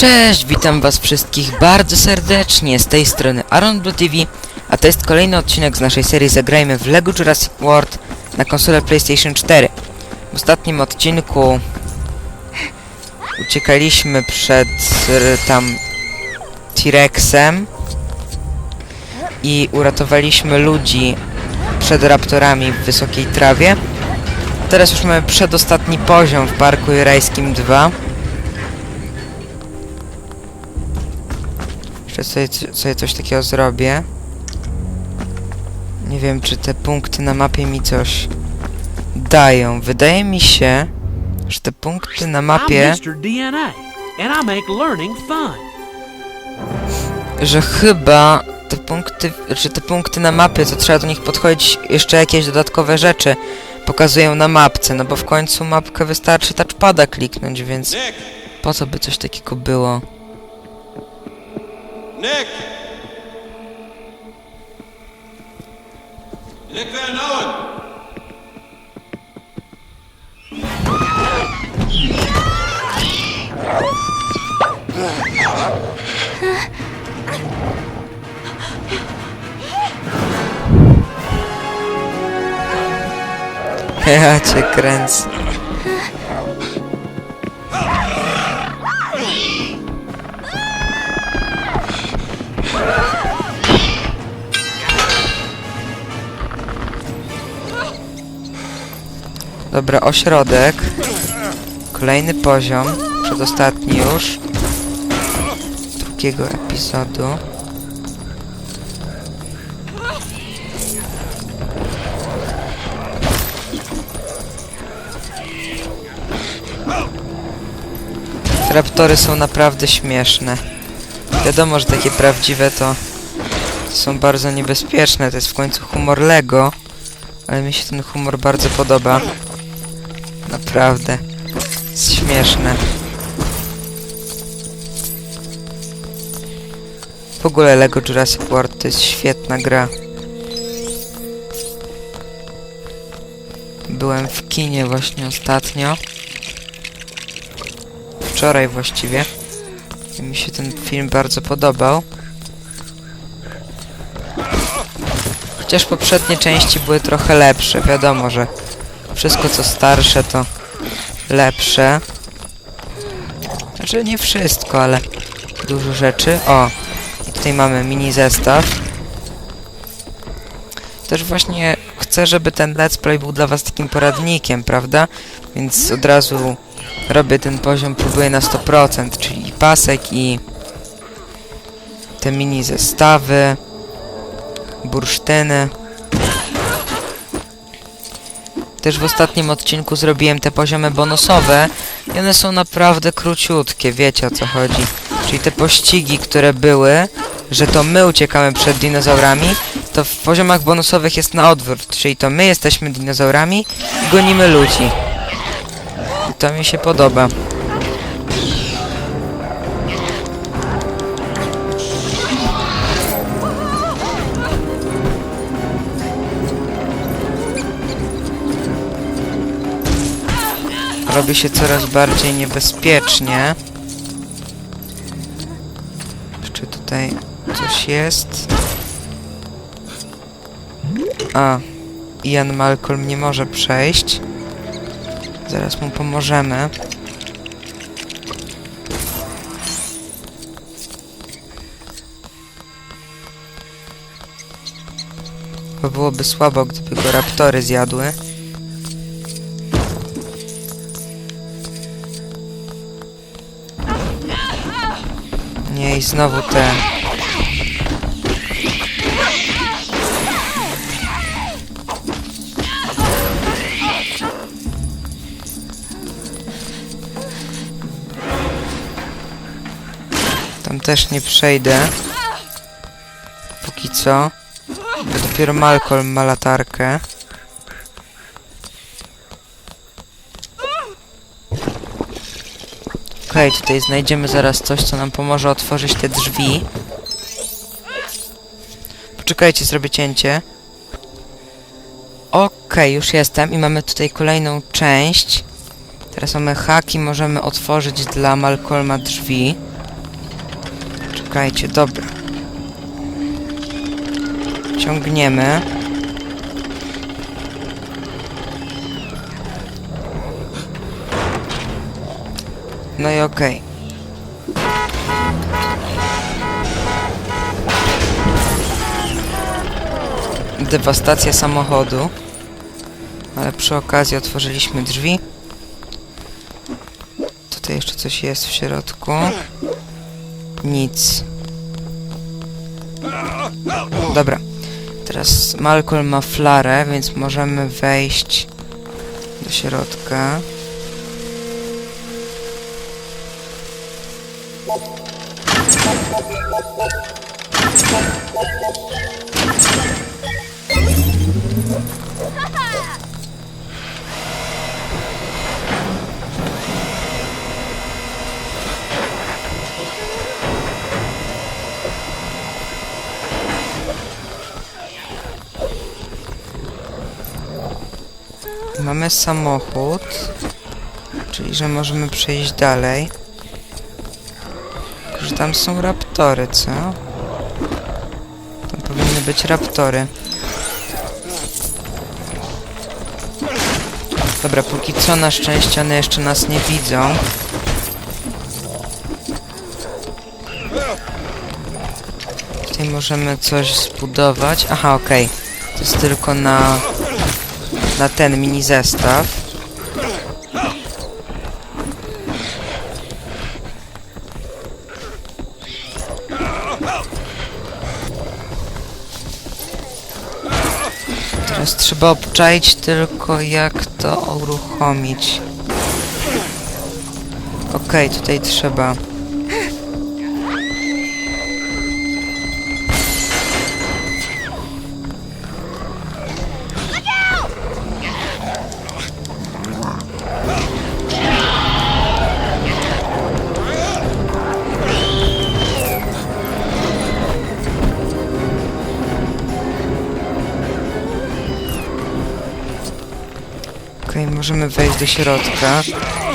Cześć, witam was wszystkich bardzo serdecznie z tej strony Aaron Blue TV, a to jest kolejny odcinek z naszej serii Zagrajmy w LEGO Jurassic World na konsolę PlayStation 4. W ostatnim odcinku uciekaliśmy przed tam T-Rexem i uratowaliśmy ludzi przed raptorami w wysokiej trawie. Teraz już mamy przedostatni poziom w Parku Jurajskim 2. Jeszcze sobie, sobie coś takiego zrobię. Nie wiem, czy te punkty na mapie mi coś dają. Wydaje mi się, że te punkty na mapie, że chyba te punkty, czy te punkty na mapie, co trzeba do nich podchodzić, jeszcze jakieś dodatkowe rzeczy pokazują na mapce, no bo w końcu mapkę wystarczy touchpada kliknąć, więc po co by coś takiego było? Nick! Nick Van Owen! Ja cię Dobra, ośrodek. Kolejny poziom. Przedostatni już. Drugiego epizodu. Raptory są naprawdę śmieszne. Wiadomo, że takie prawdziwe to są bardzo niebezpieczne. To jest w końcu humor Lego. Ale mi się ten humor bardzo podoba. Naprawdę. Śmieszne. W ogóle Lego Jurassic World to jest świetna gra. Byłem w kinie właśnie ostatnio. Wczoraj właściwie. I mi się ten film bardzo podobał. Chociaż poprzednie części były trochę lepsze. Wiadomo, że wszystko co starsze to lepsze. Znaczy nie wszystko, ale dużo rzeczy. O, i tutaj mamy mini zestaw. Też właśnie chcę, żeby ten let's play był dla was takim poradnikiem, prawda? Więc od razu robię ten poziom, próbuję na 100%, czyli pasek i te mini zestawy, bursztyny. Też w ostatnim odcinku zrobiłem te poziomy bonusowe i one są naprawdę króciutkie, wiecie o co chodzi. Czyli te pościgi, które były, że to my uciekamy przed dinozaurami, to w poziomach bonusowych jest na odwrót, czyli to my jesteśmy dinozaurami i gonimy ludzi. I to mi się podoba. Robi się coraz bardziej niebezpiecznie. Jeszcze tutaj coś jest. A, Ian Malcolm nie może przejść. Zaraz mu pomożemy. Bo byłoby słabo, gdyby go raptory zjadły. I znowu ten. Tam też nie przejdę. Póki co. Bo dopiero Malcolm ma latarkę. Okej, tutaj znajdziemy zaraz coś, co nam pomoże otworzyć te drzwi. Poczekajcie, zrobię cięcie. Okej, już jestem i mamy tutaj kolejną część. Teraz mamy haki, możemy otworzyć dla Malcolma drzwi. Czekajcie, dobra. Ciągniemy. No i okej. Dewastacja samochodu. Ale przy okazji otworzyliśmy drzwi. Tutaj jeszcze coś jest w środku. Nic. Dobra. Teraz Malcolm ma flarę, więc możemy wejść do środka. Mamy samochód, czyli że możemy przejść dalej. Że tam są raptory, co? Tam powinny być raptory. Dobra, póki co na szczęście one jeszcze nas nie widzą. Tutaj możemy coś zbudować. Aha, okej. To jest tylko na na ten mini zestaw. Trzeba obczaić tylko jak to uruchomić. Okej, tutaj trzeba. Okej, możemy wejść do środka.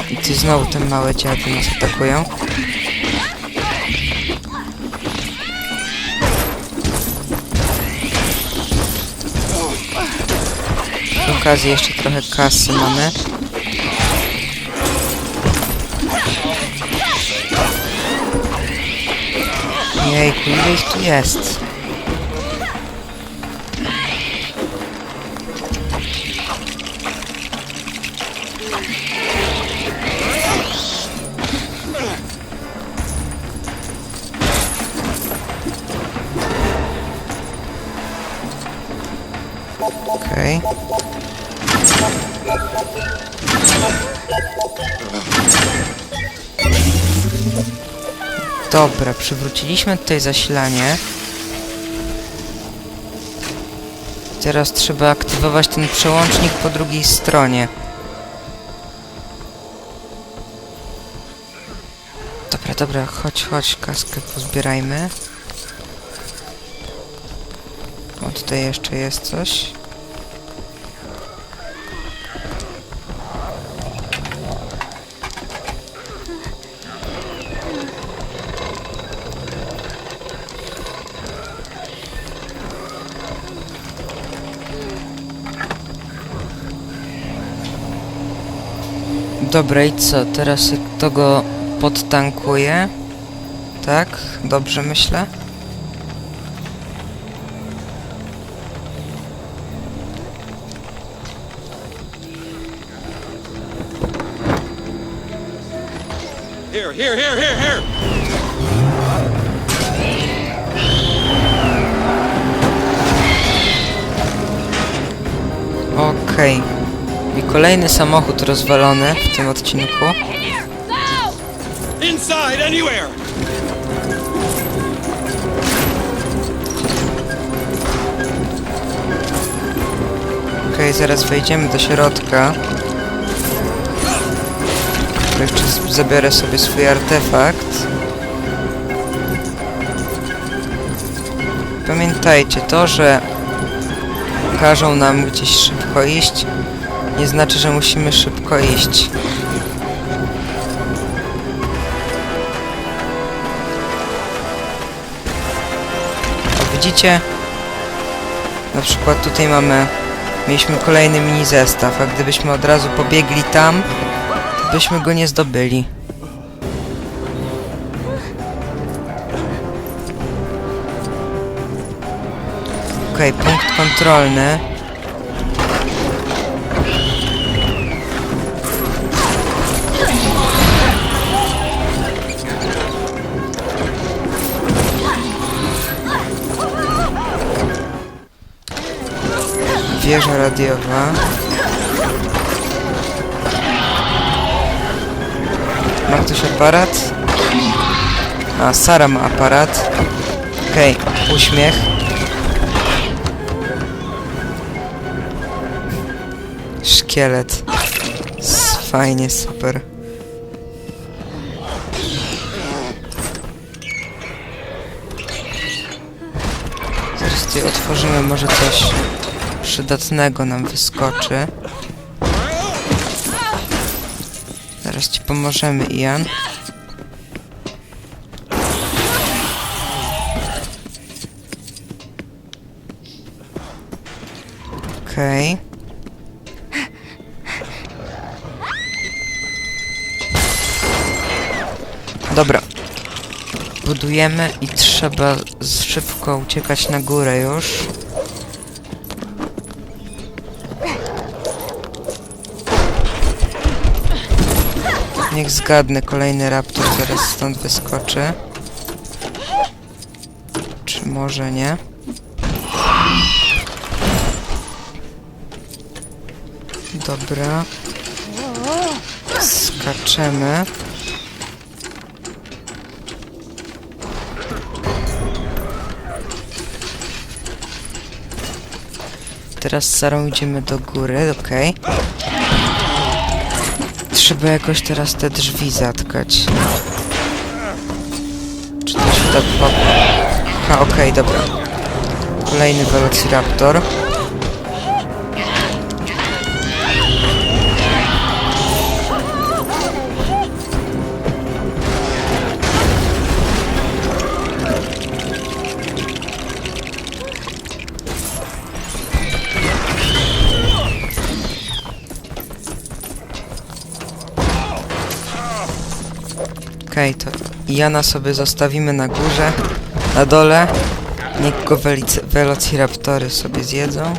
I tu znowu te małe dziady nas atakują. Przy okazji jeszcze trochę kasy mamy. Jejku, ile ich tu jest? Okej. Dobra, przywróciliśmy tutaj zasilanie. Teraz trzeba aktywować ten przełącznik po drugiej stronie. Dobra, dobra, chodź, chodź, kaskę pozbierajmy. Tutaj jeszcze jest coś. Dobra, i co? Teraz to go podtankuje? Tak? Dobrze myślę? Kolejny samochód rozwalony w tym odcinku. Okej, zaraz wejdziemy do środka. To jeszcze zabiorę sobie swój artefakt. Pamiętajcie, to, że każą nam gdzieś szybko iść, nie znaczy, że musimy szybko iść. widzicie, na przykład tutaj mamy, mieliśmy kolejny mini zestaw, a gdybyśmy od razu pobiegli tam, to byśmy go nie zdobyli. Okej, punkt kontrolny. Wieża radiowa. Ma ktoś aparat? A, Sara ma aparat. Okej, uśmiech. Szkielet. Fajnie, super. Zaraz tutaj otworzymy, może coś przydatnego nam wyskoczy. Zaraz ci pomożemy, Ian. Okej. Dobra. Budujemy i trzeba szybko uciekać na górę już. Niech zgadnę, kolejny raptor zaraz stąd wyskoczy. Czy może nie? Dobra. Skaczemy. Teraz z Sarą idziemy do góry, okej. Trzeba jakoś teraz te drzwi zatkać. Czy to się tak po... A, okej, dobra. Kolejny Velociraptor. Okej, to Jana sobie zostawimy na górze, na dole. Niech go Velociraptory sobie zjedzą.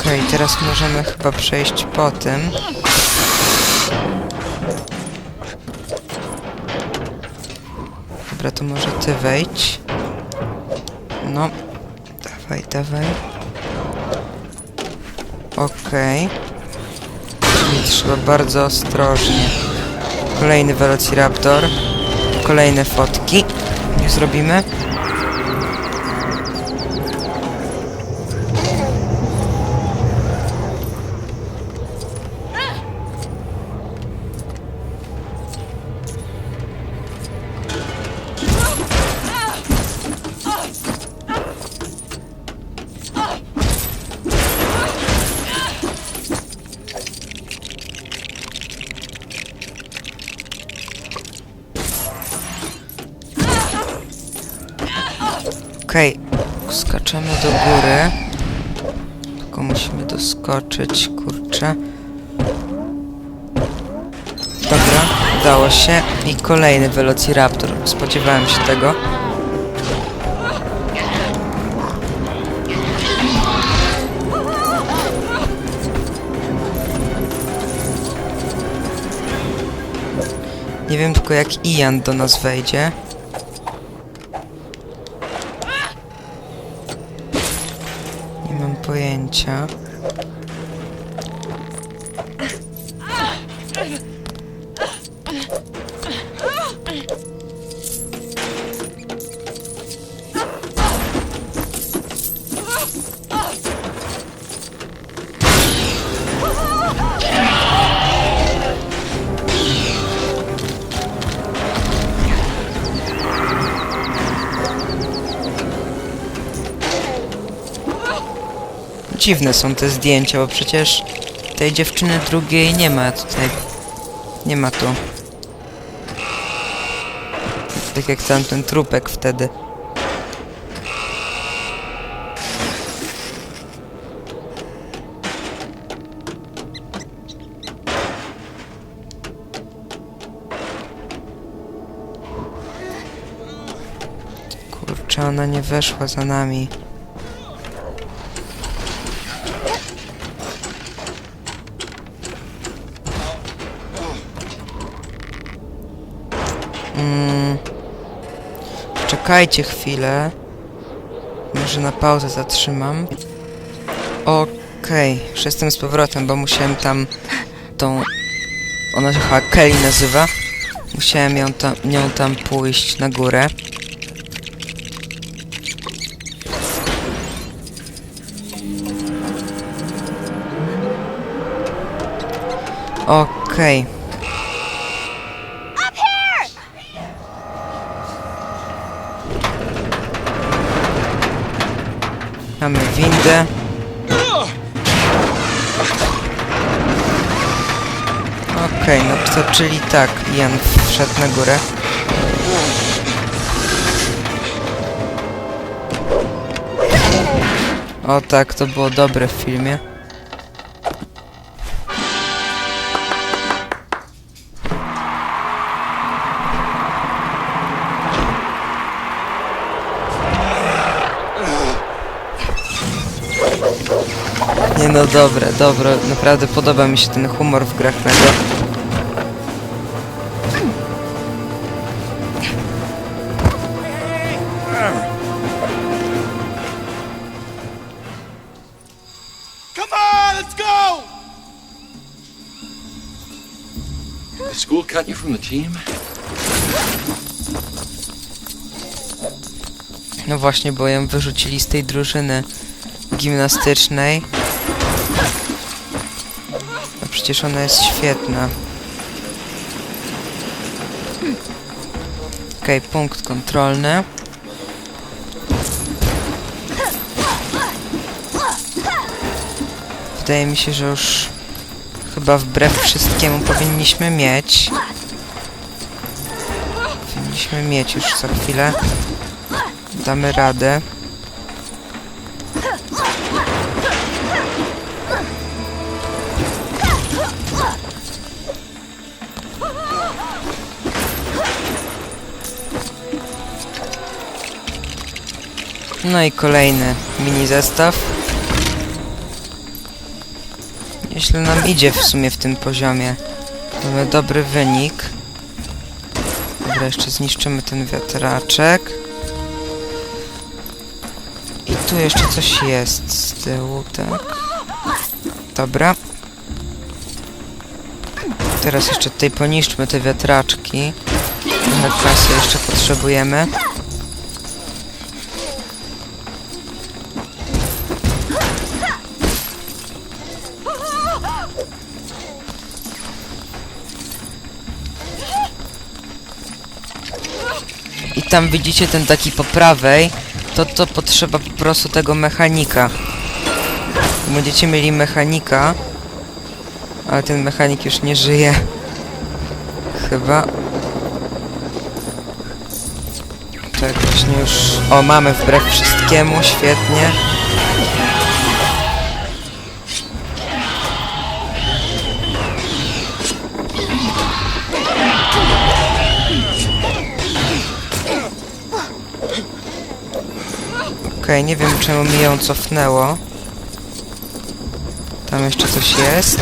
Okej, teraz możemy chyba przejść po tym. Dobra, to może ty wejdź. No. Dawaj, dawaj. Okej. Czyli trzeba bardzo ostrożnie. Kolejny Velociraptor. Kolejne fotki. Już zrobimy. Okej, skaczemy do góry. Tylko musimy doskoczyć, kurczę. Dobra, udało się. I kolejny Velociraptor. Spodziewałem się tego. Nie wiem tylko jak Ian do nas wejdzie. Nie mam pojęcia. Dziwne są te zdjęcia, bo przecież tej dziewczyny drugiej nie ma tutaj. Nie ma tu. Tak jak tamten trupek wtedy. Kurczę, ona nie weszła za nami. Czekajcie chwilę. Może na pauzę zatrzymam. Okej, już jestem z powrotem, bo musiałem tam tą... Ona się chyba Kelly nazywa. Musiałem ją tam, nią tam pójść na górę. Okej. Mamy windę. Okej, no to czyli tak, Jan wszedł na górę. O tak, to było dobre w filmie. Nie no, dobre, dobre. Naprawdę podoba mi się ten humor w grach Lego. Come on, let's go! The school cut you from the team? No właśnie, bo ją wyrzucili z tej drużyny gimnastycznej. Przecież ona jest świetna. Okej, punkt kontrolny. Wydaje mi się, że już chyba wbrew wszystkiemu powinniśmy mieć. Powinniśmy mieć już za chwilę. Damy radę. No i kolejny mini zestaw. Nieźle nam idzie w sumie w tym poziomie. Mamy dobry wynik. Dobra, jeszcze zniszczymy ten wiatraczek. I tu jeszcze coś jest z tyłu, tak. Dobra. Teraz jeszcze tutaj poniszczmy te wiatraczki. Trochę kasy jeszcze potrzebujemy. Tam widzicie ten taki po prawej, to to potrzeba po prostu tego mechanika. Będziecie mieli mechanika, ale ten mechanik już nie żyje. Chyba. Tak właśnie już... O, mamy wbrew wszystkiemu, świetnie. Nie wiem czemu mi ją cofnęło. Tam jeszcze coś jest.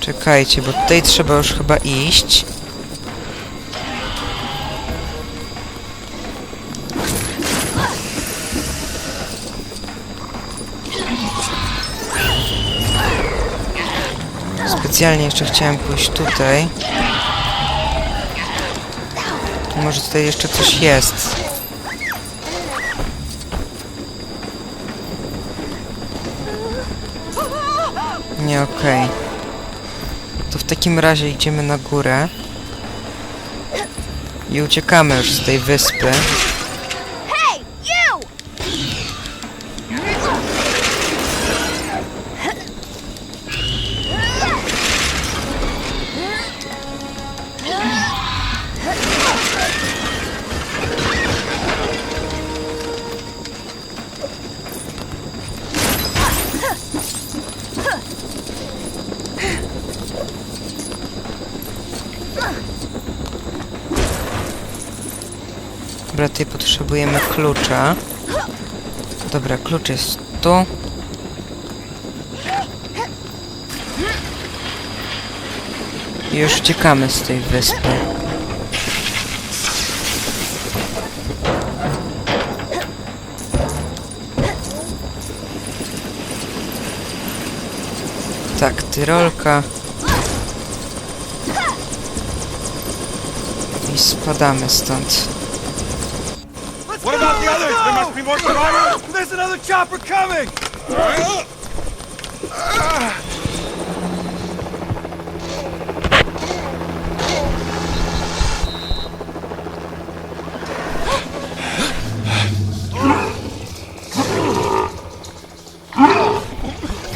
Czekajcie, bo tutaj trzeba już chyba iść. Specjalnie jeszcze chciałem pójść tutaj. Tu może tutaj jeszcze coś jest. Nie, okej. To w takim razie idziemy na górę. I uciekamy już z tej wyspy. Dobra, tutaj potrzebujemy klucza. Dobra, klucz jest tu. I już uciekamy z tej wyspy. Tak, tyrolka. I spadamy stąd. Another chopper coming. Ah.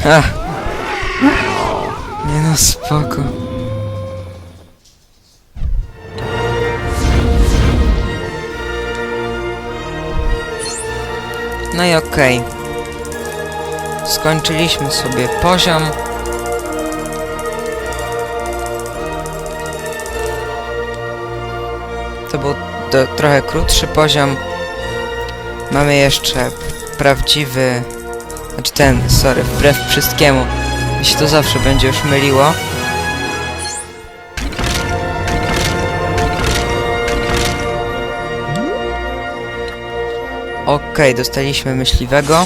Ha! Nie no, spoko. Skończyliśmy sobie poziom. To był do, trochę krótszy poziom. Mamy jeszcze prawdziwy znaczy ten, sorry, wbrew wszystkiemu. Mi się to zawsze będzie już myliło. Okej, dostaliśmy myśliwego.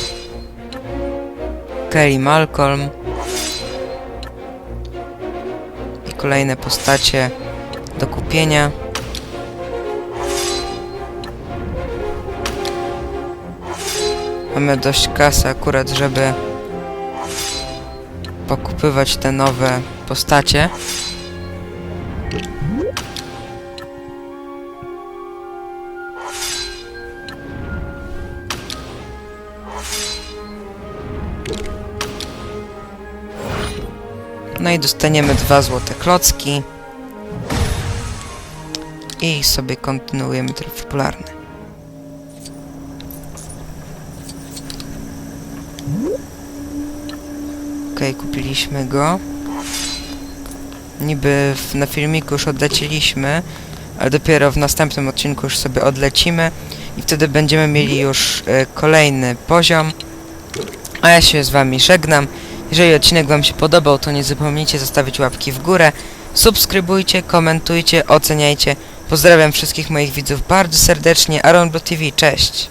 Kelly Malcolm. I kolejne postacie do kupienia. Mamy dość kasy akurat, żeby pokupywać te nowe postacie. No i dostaniemy dwa złote klocki. I sobie kontynuujemy tryb popularny. Okej, kupiliśmy go. Niby w, na filmiku już odleciliśmy, ale dopiero w następnym odcinku już sobie odlecimy i wtedy będziemy mieli już e, kolejny poziom. A ja się z wami żegnam. Jeżeli odcinek wam się podobał, to nie zapomnijcie zostawić łapki w górę. Subskrybujcie, komentujcie, oceniajcie. Pozdrawiam wszystkich moich widzów bardzo serdecznie. Aaron Blue TV, cześć!